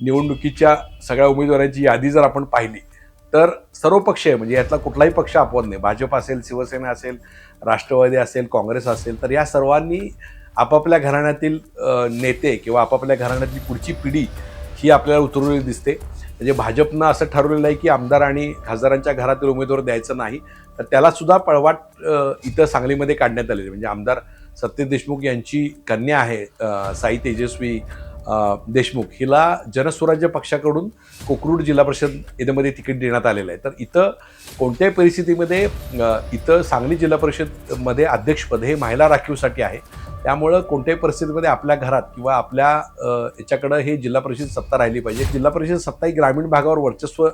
निवडणुकीच्या सगळ्या उमेदवारांची यादी जर आपण पाहिली तर सर्व पक्ष आहे म्हणजे यातला कुठलाही पक्ष अपवाद नाही भाजप असेल शिवसेना असेल राष्ट्रवादी असेल काँग्रेस असेल तर या सर्वांनी आपापल्या घराण्यातील नेते किंवा आपापल्या घराण्यातली पुढची पिढी ही आपल्याला उतरवलेली दिसते म्हणजे भाजपनं असं ठरवलेलं आहे की आमदार आणि खासदारांच्या घरातील उमेदवार द्यायचं नाही तर त्यालासुद्धा पळवाट इथं सांगलीमध्ये काढण्यात आलेली आहे. म्हणजे आमदार सत्य देशमुख यांची कन्या आहे साई तेजस्वी देशमुख. हिला जनस्वराज्य पक्षाकडून कोकरूड जिल्हा परिषद येथेमध्ये तिकीट देण्यात आलेलं आहे. तर इथं कोणत्याही परिस्थितीमध्ये इथं सांगली जिल्हा परिषदमध्ये अध्यक्षपद हे महिला राखीवसाठी आहे. त्यामुळं कोणत्याही परिस्थितीमध्ये आपल्या घरात किंवा आपल्या याच्याकडं हे जिल्हा परिषद सत्ता राहिली पाहिजे. जिल्हा परिषद सत्ता ही ग्रामीण भागावर वर्चस्व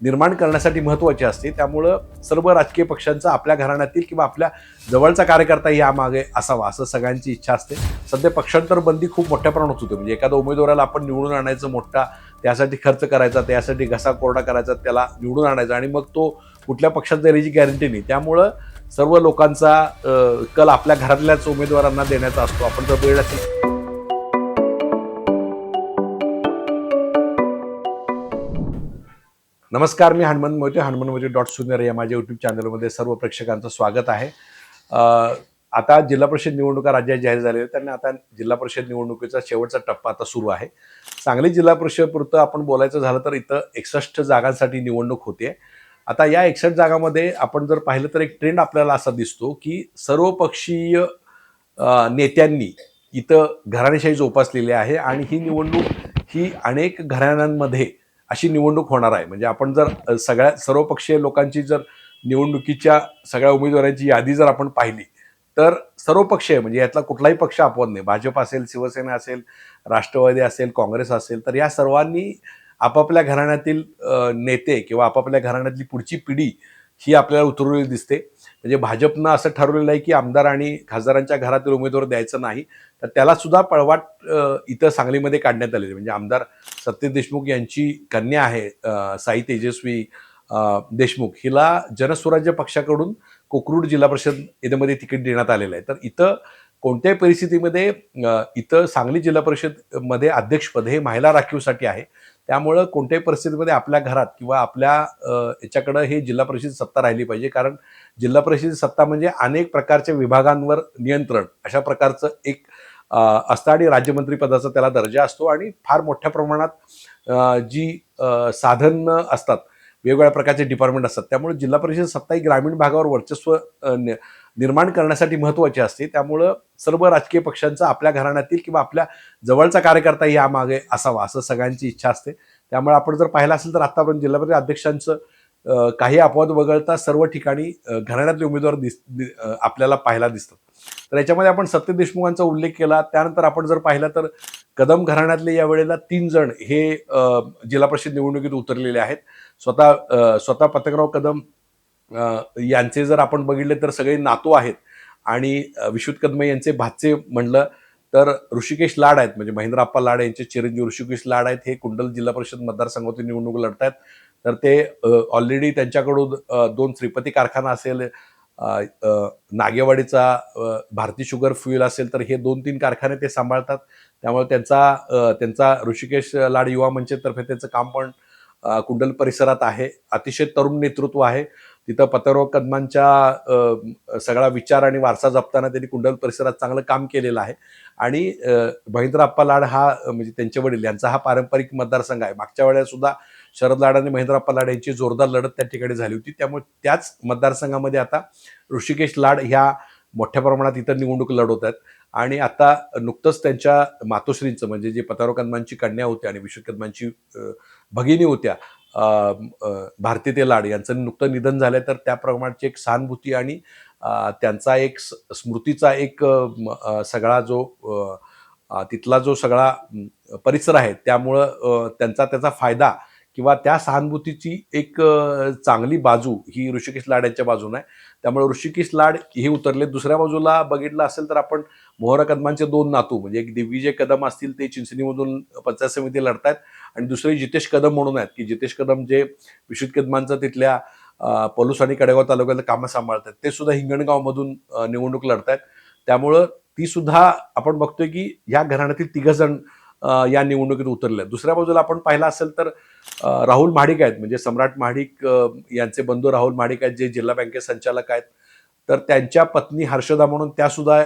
निर्माण करण्यासाठी महत्त्वाची असते. त्यामुळं सर्व राजकीय पक्षांचा आपल्या घराण्यातील किंवा आपल्या जवळचा कार्यकर्ता यामागे असावा असं सगळ्यांची इच्छा असते. सध्या पक्षांतर बंदी खूप मोठ्या प्रमाणात होते. म्हणजे एखाद्या उमेदवाराला आपण निवडून आणायचं मोठा त्यासाठी खर्च करायचा त्यासाठी घसा कोरडा करायचा त्याला निवडून आणायचा आणि मग तो कुठल्या पक्षात जाण्याची गॅरंटी नाही. त्यामुळं सर्व लोकांचा कल आपल्या घरातल्याच उमेदवारांना देण्याचा असतो. आपण जर वेळ असेल. नमस्कार मी हनुमान मोहिते हनुमान मोहिते डॉट सुंदर या माझ्या यूट्यूब चॅनलमध्ये सर्व प्रेक्षकांचं स्वागत आहे. आता जिल्हा परिषद निवडणुका राज्यात जाहीर झालेल्या आहेत. त्यांना आता जिल्हा परिषद निवडणुकीचा शेवटचा टप्पा आता सुरू आहे. सांगली जिल्हा परिषद पुरतं आपण बोलायचं झालं तर इथं एकसष्ट जागांसाठी निवडणूक होते आता या एकसष्ट जागामध्ये आपण जर पाहिलं तर एक ट्रेंड आपल्याला असा दिसतो की सर्वपक्षीय नेत्यांनी इथं घराणेशाही जोपासलेली आहे आणि ही निवडणूक ही अनेक घराण्यांमध्ये अशी निवडणूक होणार आहे. म्हणजे आपण जर सगळ्या सर्वपक्षीय लोकांची जर निवडणुकीच्या सगळ्या उमेदवारांची यादी जर आपण पाहिली तर सर्वपक्षीय म्हणजे यातला कुठलाही पक्ष अपवाद नाही. भाजप असेल शिवसेना असेल राष्ट्रवादी असेल काँग्रेस असेल तर या सर्वांनी आपापल्या घराण्यातील नेते किंवा आपापल्या घराण्यातली पुढची पिढी ही आपल्याला उतरवलेली दिसते. म्हणजे भाजपनं असं ठरवलेलं आहे की आमदार आणि खासदारांच्या घरातील उमेदवार द्यायचं नाही. तर त्याला सुद्धा पळवाट इथं सांगलीमध्ये काढण्यात आलेली आहे. म्हणजे आमदार सत्य देशमुख यांची कन्या आहे साई तेजस्वी देशमुख. हिला जनस्वराज्य पक्षाकडून कोकरूड जिल्हा परिषद येथेमध्ये तिकीट देण्यात आलेलं आहे. तर इथं कोणत्याही परिस्थितीमध्ये इथं सांगली जिल्हा परिषदमध्ये अध्यक्षपद हे महिला राखीवसाठी आहे. त्यामुळं कोणत्याही परिस्थितीमध्ये आपल्या घरात किंवा आपल्या याच्याकडं हे जिल्हा परिषद सत्ता राहिली पाहिजे. कारण जिल्हा परिषद सत्ता म्हणजे अनेक प्रकारच्या विभागांवर नियंत्रण अशा प्रकारचं एक असतं आणि राज्यमंत्रीपदाचा त्याला दर्जा असतो. आणि फार मोठ्या प्रमाणात जी साधनं असतात वेगवेगळ्या प्रकारचे डिपार्टमेंट असतात. त्यामुळे जिल्हा परिषद सत्ता ही ग्रामीण भागावर वर्चस्व निर्माण करण्यासाठी महत्त्वाची असते. त्यामुळं सर्व राजकीय पक्षांचा आपल्या घराण्यातील किंवा आपल्या जवळचा कार्यकर्ता यामागे असावा असं सगळ्यांची इच्छा असते. त्यामुळे आपण जर पाहिलं असेल तर आतापर्यंत जिल्हा परिषद अध्यक्षांचं काही अपवाद वगळता सर्व ठिकाणी घराण्यातले उमेदवार दिस दि- आपल्याला पाहायला दिसतात. तर याच्यामध्ये आपण सत्य देशमुखांचा उल्लेख केला. त्यानंतर आपण जर पाहिलं तर कदम घराण्यातले यावेळेला तीन जण हे जिल्हा परिषद निवडणुकीत उतरलेले आहेत. स्वतः स्वतः पतंगराव कदम यांचे जर आपण बघितले तर सगळे नातू आहेत. आणि विश्वत कदम यांचे भाचे म्हणलं तर ऋषिकेश लाड आहेत. म्हणजे महेंद्रप्पा लाड यांचे चिरंजीव ऋषिकेश लाड आहेत. हे कुंडल जिल्हा परिषद मतदारसंघातून निवडणूक लढत आहेत तर ते ऑलरेडी त्यांच्याकडून दोन श्रीपती कारखाना असेल नागेवाडीचा भारती शुगर फ्युएल असेल तर हे दोन तीन कारखाने ते सांभाळतात. त्यामुळे त्यांचा त्यांचा ऋषिकेश लाड युवा मंचतर्फे त्यांचं काम पण कुंडल परिसरात आहे. अतिशय तरुण नेतृत्व आहे. तिथं पतरो कदमांच्या सगळा विचार आणि वारसा जपताना त्यांनी कुंडल परिसरात चांगलं काम केलेलं आहे. आणि महेंद्र अप्पा लाड हा म्हणजे त्यांचे वडील यांचा हा पारंपरिक मतदारसंघ आहे. मागच्या वेळेस सुद्धा शरद लाड आणि महेंद्र अप्पा लाड यांची जोरदार लढत त्या ठिकाणी झाली होती. त्यामुळे त्याच मतदारसंघामध्ये आता ऋषिकेश लाड ह्या मोठ्या प्रमाणात इथं निवडणूक लढवत आहेत. आणि आता नुकतंच त्यांच्या मातोश्रींचं म्हणजे जे पतारो कदमांची कन्या होत्या आणि विश्व कदमांची भगिनी होत्या भारती ते लाड यांचं नुकतं निधन झालं तर त्या प्रमाणची एक सहानुभूती आणि त्यांचा एक स्मृतीचा एक सगळा जो तिथला जो सगळा परिसर आहे त्यामुळं त्यांचा त्याचा फायदा किंवा त्या सहानुभूतीची एक चांगली बाजू ही ऋषिकेश लाड यांच्या बाजूने आहे. त्यामुळे ऋषिकेश लाड हे उतरले. दुसऱ्या बाजूला बघितलं असेल तर आपण मोहरा कदमांचे दोन नातू म्हणजे एक दिग्विजय कदम असतील ते चिंचणीमधून पंचायत समिती लढतायत. आणि दुसरे जितेश कदम म्हणून आहेत की जितेश कदम जे विश्वित कदमांचं तिथल्या पलूस आणि कडेगाव तालुक्यातलं कामं सांभाळतात. ते सुद्धा हिंगणगावमधून निवडणूक लढतायत. त्यामुळं ती सुद्धा आपण बघतोय की या घराण्यातील तिघ जण या निवडणुकीत उतरले. आहेत. दुसऱ्या बाजूला आपण पाहिलं असेल तर राहुल महाडिक आहेत. म्हणजे सम्राट महाडिक यांचे बंधू राहुल महाडिक आहेत जे जिल्हा बँकेचे संचालक आहेत. तर त्यांच्या पत्नी हर्षदा म्हणून त्या सुद्धा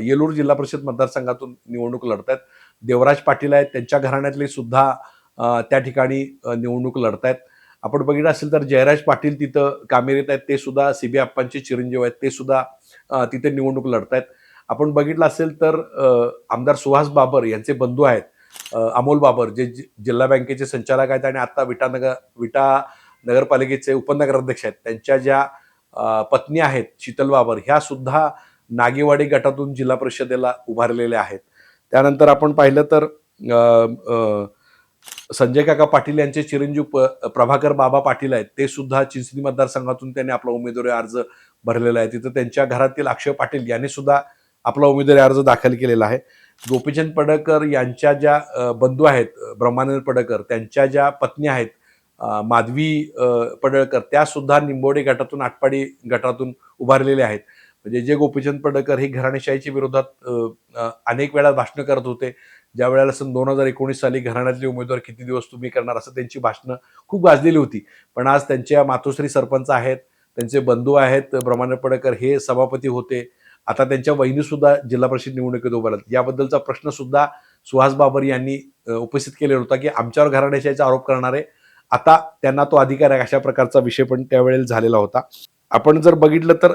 येलूर जिल्हा परिषद मतदारसंघातून निवडणूक लढत आहेत. देवराज पाटील आहेत. त्यांच्या घराण्यातले सुद्धा त्या ठिकाणी निवडणूक लढत आहेत. आपण बघितलं असेल तर जयराज पाटील तिथं कामेरीत आहेत. ते सुद्धा सीबी अप्पांचे चिरंजीव आहेत. ते सुद्धा तिथे निवडणूक लढत आहेत. आपण बघितलं असेल तर आमदार सुहास बाबर यांचे बंधू आहेत. अमोल बाबर जे जि- जिल्हा बँकेचे संचालक आहेत आणि आता विटानगर विटा नगरपालिकेचे उपनगराध्यक्ष आहेत. त्यांच्या ज्या पत्नी आहेत शीतल बाबर ह्या सुद्धा नागेवाडी गटातून जिल्हा परिषदेला उभारलेल्या आहेत. त्यानंतर आपण पाहिलं तर संजय काका पाटील यांचे चिरंजीव प्रभाकर बाबा पाटील आहेत. ते सुद्धा चिंचणी मतदारसंघातून त्यांनी आपला उमेदवारी अर्ज भरलेला आहे. तिथं त्यांच्या घरातील अक्षय पाटील यांनी सुद्धा आपला उमेदवारी अर्ज दाखल केलेला आहे. गोपीचंद पडळकर यांच्या ज्या बंधू आहेत ब्रह्मानंद पडळकर त्यांच्या ज्या पत्नी आहेत माधवी पडळकर त्या सुद्धा निंबोडे गटातून आटपाडी गटातून उभारलेल्या आहेत. म्हणजे जे गोपीचंद पडळकर हे घराणेशाहीच्या विरोधात अनेक वेळा भाषणं करत होते. ज्या वेळेला सन दोन हजार एकोणीस साली घराण्यातले उमेदवार किती दिवस तुम्ही करणार असं त्यांची भाषणं खूप गाजलेली होती. पण आज त्यांच्या मातोश्री सरपंच आहेत त्यांचे बंधू आहेत ब्रह्मानंद पडळकर हे सभापती होते. आता त्यांच्या वहिनीसुद्धा जिल्हा परिषद निवडणुकीत उभा राहिल्यात. याबद्दलचा प्रश्नसुद्धा सुहास बाबर यांनी उपस्थित केलेला होता की आमच्यावर घराण्याशाहीचा आरोप करणारे आता त्यांना तो अधिकार आहे अशा प्रकारचा विषय पण त्यावेळेला झालेला होता. आपण जर बघितलं तर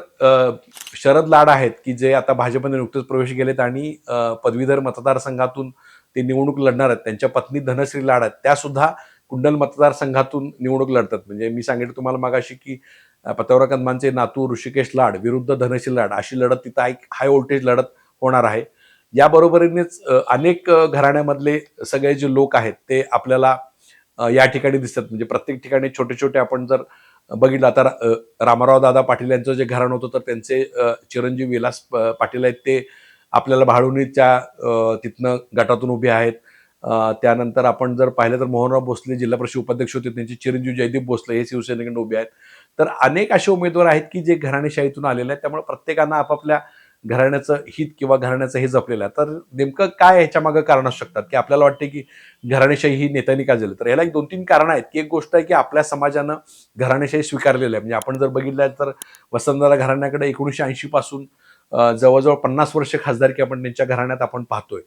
शरद लाड आहेत की जे आता भाजपने नुकतेच प्रवेश केलेत आणि पदवीधर मतदारसंघातून ते निवडणूक लढणार आहेत. त्यांच्या पत्नी धनश्री लाड आहेत. त्यासुद्धा कुंडल मतदारसंघातून निवडणूक लढतात. म्हणजे मी सांगितलं तुम्हाला मागाशी की अ, पतवरा कदमांचे नातू ऋषिकेश लाड विरुद्ध धनशील लाड अशी लढत तिथं एक हाय व्होल्टेज लढत होणार आहे. याबरोबरीनेच अनेक घराण्यामधले सगळे जे लोक आहेत ते आपल्याला या ठिकाणी दिसतात. म्हणजे प्रत्येक ठिकाणी छोटे छोटे आपण जर बघितलं आता रामराव रामाराव दादा पाटील यांचं जे घराणं होतं तर त्यांचे चिरंजीव विलास पाटील आहेत. ते आपल्याला भाडुणीच्या तिथनं गटातून उभे आहेत. त्यानंतर आपण जर पाहिलं तर मोहनराव भोसले जिल्हा परिषद उपाध्यक्ष होते. त्यांचे चिरंजीव जयदीप भोसले हे शिवसेनेकडे उभे आहेत. तर अनेक असे उमेदवार आहेत की जे घराणेशाहीतून आलेले आहेत. त्यामुळे प्रत्येकांना आपापल्या घराण्याचं हित किंवा घराण्याचं हे जपलेलं आहे. तर नेमकं काय ह्याच्या मागं कारण असू शकतात? की आपल्याला वाटते की घराणेशाही ही नेत्यांनी का झाली तर याला एक दोन तीन कारण आहेत की एक गोष्ट आहे की आपल्या समाजानं घराणेशाही स्वीकारलेलं आहे. म्हणजे आपण जर बघितलं तर वसंतदादा घराण्याकडे एकोणीसशे ऐंशी पासून जवळजवळ पन्नास वर्ष खासदारकी आपण त्यांच्या घराण्यात आपण पाहतोय.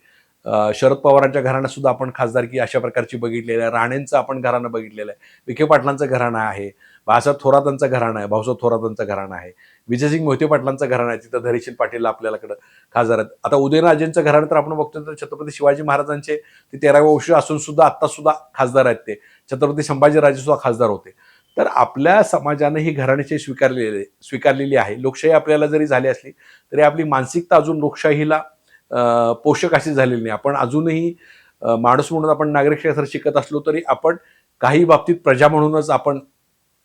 शरद पवारांच्या घराणं सुद्धा आपण खासदारकी अशा प्रकारची बघितलेली आहे. राणेंचं आपण घराणं बघितलेलं आहे. विखे पाटलांचं घराणं आहे. बाळासाहेब थोरातांचं घराणं आहे. भाऊसाहेब थोरातांचं घराणं आहे. विजयसिंग मोहिते पाटलांचं घराणं आहे. तिथं धैर्यशील पाटील आपल्याकडं खासदार आहेत. आता उदयनराजेंचं घराणं तर आपण बघतो तर छत्रपती शिवाजी महाराजांचे ते तेराव्या वर्ष असून सुद्धा आत्ता सुद्धा खासदार आहेत ते. छत्रपती संभाजीराजे सुद्धा खासदार होते. तर आपल्या समाजानं ही घराण्याची स्वीकारलेली स्वीकारलेली आहे. लोकशाही आपल्याला जरी झाली असली तरी आपली मानसिकता अजून लोकशाहीला पोषक अशी झालेली नाही. आपण अजूनही माणूस म्हणून आपण नागरिक शिकत असलो तरी आपण काही बाबतीत प्रजा म्हणूनच आपण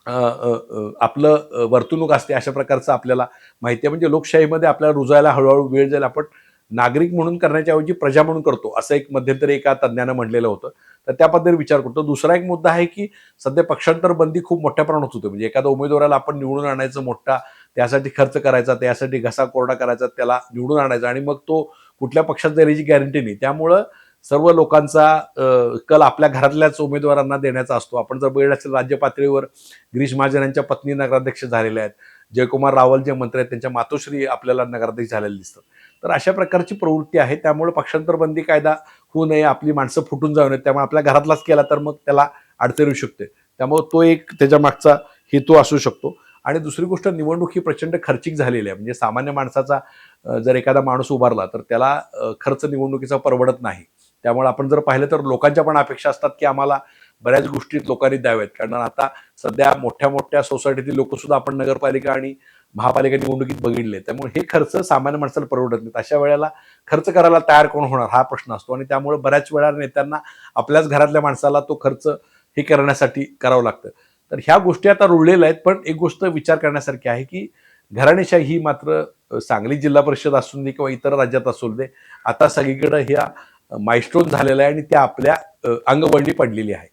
आपलं वर्तणूक असते अशा प्रकारचं आपल्याला माहिती आहे. म्हणजे लोकशाहीमध्ये आपल्याला रुजायला हळूहळू वेळ जाईल. आपण नागरिक म्हणून करण्याच्या ऐवजी प्रजा म्हणून करतो असं एक मध्यंतरी एका तज्ज्ञानं म्हणलेलं होतं. तर त्या पद्धतीने विचार करतो. दुसरा एक मुद्दा आहे की सध्या पक्षांतर बंदी खूप मोठ्या प्रमाणात होते. म्हणजे एखाद्या उमेदवाराला आपण निवडून आणायचं मोठा त्यासाठी खर्च करायचा त्यासाठी घसा कोरडा करायचा त्याला निवडून आणायचा आणि मग तो कुठल्या पक्षात जाण्याची गॅरंटी नाही. त्यामुळं सर्व लोकांचा कल आपल्या घरातल्याच उमेदवारांना देण्याचा असतो. आपण जर बघितलं असेल राज्य पातळीवर गिरीश महाजन यांच्या पत्नी नगराध्यक्ष झालेल्या आहेत. जयकुमार रावल जे मंत्री आहेत त्यांच्या मातोश्री आपल्याला नगराध्यक्ष झालेले दिसतात. तर अशा प्रकारची प्रवृत्ती आहे. त्यामुळे पक्षांतर बंदी कायदा होऊ नये आपली माणसं फुटून जाऊ नये त्यामुळे आपल्या घरातलाच केला तर मग त्याला अडचण येऊ शकते. त्यामुळे तो एक त्याच्या मागचा हेतू असू शकतो. आणि दुसरी गोष्ट निवडणूक ही प्रचंड खर्चिक झालेली आहे. म्हणजे सामान्य माणसाचा जर एखादा माणूस उभारला तर त्याला खर्च निवडणुकीचा परवडत नाही. त्यामुळे आपण जर पाहिलं तर लोकांच्या पण अपेक्षा असतात की आम्हाला बऱ्याच गोष्टी लोकांनी द्याव्यात. कारण आता सध्या मोठ्या मोठ्या सोसायटीतील लोकसुद्धा आपण नगरपालिका आणि महापालिका निवडणुकीत बघितले. त्यामुळे हे खर्च सामान्य माणसाला परवडत नाहीत. अशा वेळेला खर्च करायला तयार कोण होणार? हा प्रश्न असतो. आणि त्यामुळे बऱ्याच वेळा नेत्यांना आपल्याच घरातल्या माणसाला तो खर्च हे करण्यासाठी करावं लागतं. तर ह्या गोष्टी आता रुळलेल्या आहेत पण एक गोष्ट विचार करण्यासारखी आहे की घराणेशाही ही मात्र सांगली जिल्हा परिषद असून दे किंवा इतर राज्यात असू दे आता सगळीकडे ह्या मायस्टोन झालेला आहे आणि त्या आपल्या अंगवळणी पडलेली आहे.